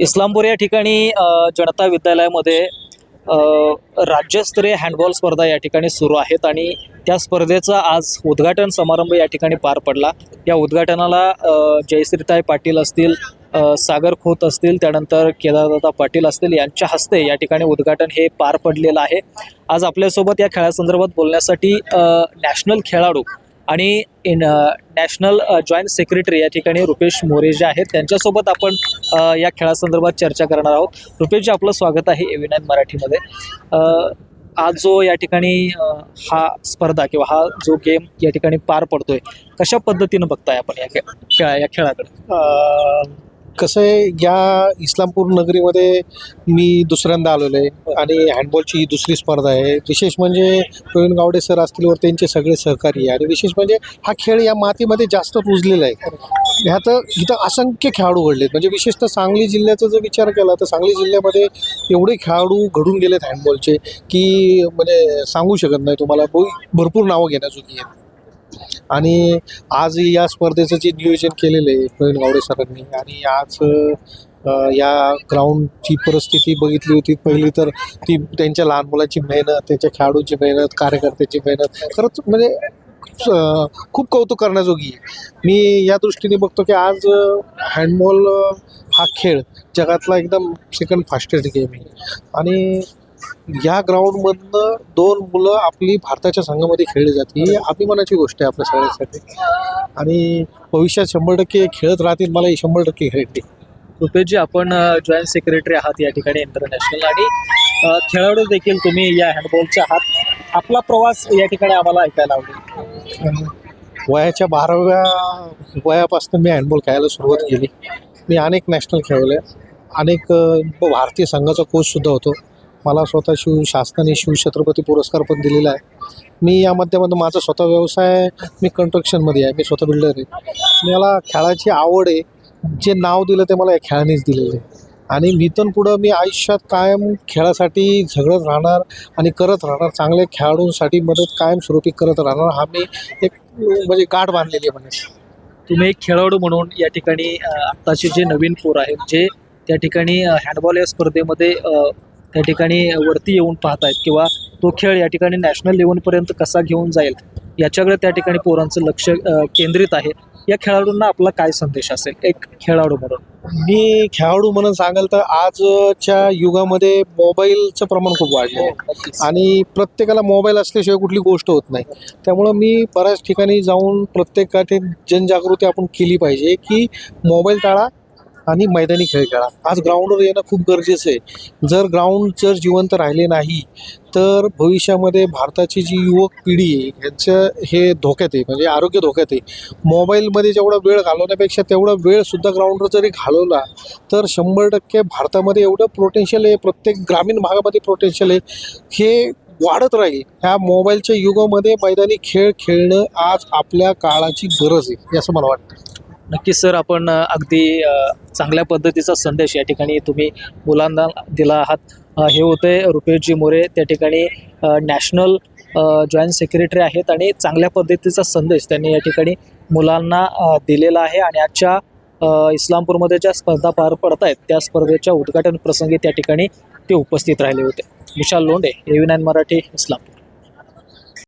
इस्लामपूर या ठिकाणी जनता विद्यालयामध्ये राज्यस्तरीय हँडबॉल स्पर्धा या ठिकाणी सुरू आहेत आणि त्या स्पर्धेचा आज उद्घाटन समारंभ या ठिकाणी पार पडला. या उद्घाटनाला जयश्रीताई पाटील असतील सागर खोत असतील त्यानंतर केदारदादा पाटील असतील यांच्या हस्ते या ठिकाणी उद्घाटन हे पार पडलेलं आहे. आज आपल्यासोबत या खेळासंदर्भात बोलण्यासाठी नॅशनल खेळाडू आणि इन नॅशनल जॉईंट सेक्रेटरी या ठिकाणी रुपेश मोरे जे आहेत त्यांच्यासोबत आपण uh, या खेळासंदर्भात चर्चा करणार आहोत. रुपेशजी आपलं स्वागत आहे ए मराठीमध्ये. Uh, आज जो या ठिकाणी uh, हा स्पर्धा किंवा हा जो गेम या ठिकाणी पार पडतोय कशा पद्धतीनं बघताय आपण या खेळ खेळा या खेळाकडे? कसं आहे या इस्लामपूर नगरीमध्ये मी दुसऱ्यांदा आलेलो आहे आणि हँडबॉलची ही दुसरी स्पर्धा आहे. विशेष म्हणजे प्रवीण गावडे सर असतील वर त्यांचे सगळे सहकारी आहे. आणि विशेष म्हणजे हा खेळ या मातीमध्ये जास्त रुजलेला आहे. ह्यात इथं असंख्य खेळाडू घडलेत. म्हणजे विशेषतः सांगली जिल्ह्याचा जर विचार केला तर सांगली जिल्ह्यामध्ये एवढे खेळाडू घडून गेलेत हँडबॉलचे की म्हणजे सांगू शकत नाही तुम्हाला. भरपूर नावं घेण्याजोगी आहेत. आणि आज या स्पर्धेचं जे नियोजन केलेलं आहे प्रवीण गावडे सरांनी आणि आज या ग्राउंडची परिस्थिती बघितली होती. पहिली तर ती त्यांच्या लहान मुलांची मेहनत त्यांच्या खेळाडूंची मेहनत कार्यकर्त्यांची मेहनत खरंच म्हणजे खूप कौतुक करण्याजोगी आहे. मी या दृष्टीने बघतो की आज हँडबॉल हा खेळ जगातला एकदम सेकंड फास्टेस्ट गेम आहे. आणि या ग्राउंडमधनं दोन मुलं आपली भारताच्या संघामध्ये खेळली जाते. ही अभिमानाची गोष्ट आहे आपल्या सगळ्यांसाठी. आणि भविष्यात शंभर टक्के खेळत राहतील मला ही शंभर टक्के खेळते. रुपेशजी आपण जॉईंट सेक्रेटरी आहात या ठिकाणी इंटरनॅशनल आणि खेळाडू देखील तुम्ही या हँडबॉलचे आहात. आपला प्रवास या ठिकाणी आम्हाला ऐकायला आवडेल. वयाच्या बाराव्या वयापासून मी हँडबॉल खेळायला सुरुवात केली. मी अनेक नॅशनल खेळले अनेक भारतीय संघाचा कोचसुद्धा होतो. मला स्वतः शिव शासनाने शिवछत्रपती पुरस्कार पण दिलेला आहे. मी या माध्यमातून माझा स्वतः व्यवसाय मी कन्स्ट्रक्शनमध्ये आहे मी स्वतः बिल्डर आहे. मला खेळाची आवड आहे जे नाव दिलं ते मला या खेळानेच दिलेलं आहे. आणि इथून पुढं मी आयुष्यात कायम खेळासाठी झगडत राहणार आणि करत राहणार चांगल्या खेळाडूंसाठी मदत कायमस्वरूपी करत राहणार हा मी एक म्हणजे गाठ बांधलेली आहे म्हणे तुम्ही एक खेळाडू म्हणून या ठिकाणी आत्ताचे जे नवीन पोर आहेत जे त्या ठिकाणी हँडबॉल या स्पर्धेमध्ये त्या ठिकाणी वरती येऊन पाहत आहेत किंवा तो खेळ या ठिकाणी नॅशनल लेवलपर्यंत कसा घेऊन जाईल याच्याकडे त्या ठिकाणी पोरांचं लक्ष केंद्रित आहे. या खेळाडूंना आपला काय संदेश असेल? एक खेळाडू म्हणून. मी खेळाडू म्हणून सांगाल तर आजच्या युगामध्ये मोबाईलचं प्रमाण खूप वाढलेलं आहे. आणि प्रत्येकाला मोबाईल असल्याशिवाय कुठली गोष्ट होत नाही. त्यामुळं मी बऱ्याच ठिकाणी जाऊन प्रत्येकाची जनजागृती आपण केली पाहिजे की मोबाईल टाळा आणि मैदानी खेळ खेळा. आज ग्राउंडवर येणं खूप गरजेचं आहे. जर ग्राउंड जर जिवंत राहिले नाही तर भविष्यामध्ये भारताची जी युवक पिढी आहे ह्यांचं हे धोक्यात आहे म्हणजे आरोग्य धोक्यात आहे. मोबाईलमध्ये जेवढा वेळ घालवण्यापेक्षा तेवढा वेळसुद्धा ग्राउंडवर जरी घालवला तर शंभर टक्के भारतामध्ये एवढं पोटेन्शियल आहे प्रत्येक ग्रामीण भागामध्ये पोटेन्शियल आहे हे वाढत राहील. ह्या मोबाईलच्या युगामध्ये मैदानी खेळ खेळणं आज आपल्या काळाची गरज आहे असं मला वाटतं. नक्कीच सर आपण अगदी चांगल्या पद्धतीचा संदेश या ठिकाणी तुम्ही मुलांना दिला आहात. हे होते रुपेशजी मोरे त्या ठिकाणी नॅशनल जॉईंट सेक्रेटरी आहेत आणि चांगल्या पद्धतीचा संदेश त्यांनी या ठिकाणी मुलांना दिलेला आहे आणि आजच्या इस्लामपूरमध्ये ज्या स्पर्धा पार पडत आहेत त्या स्पर्धेच्या उद्घाटन प्रसंगी त्या ठिकाणी ते उपस्थित राहिले होते. Vishal Londhe AV nine Marathi Islampur.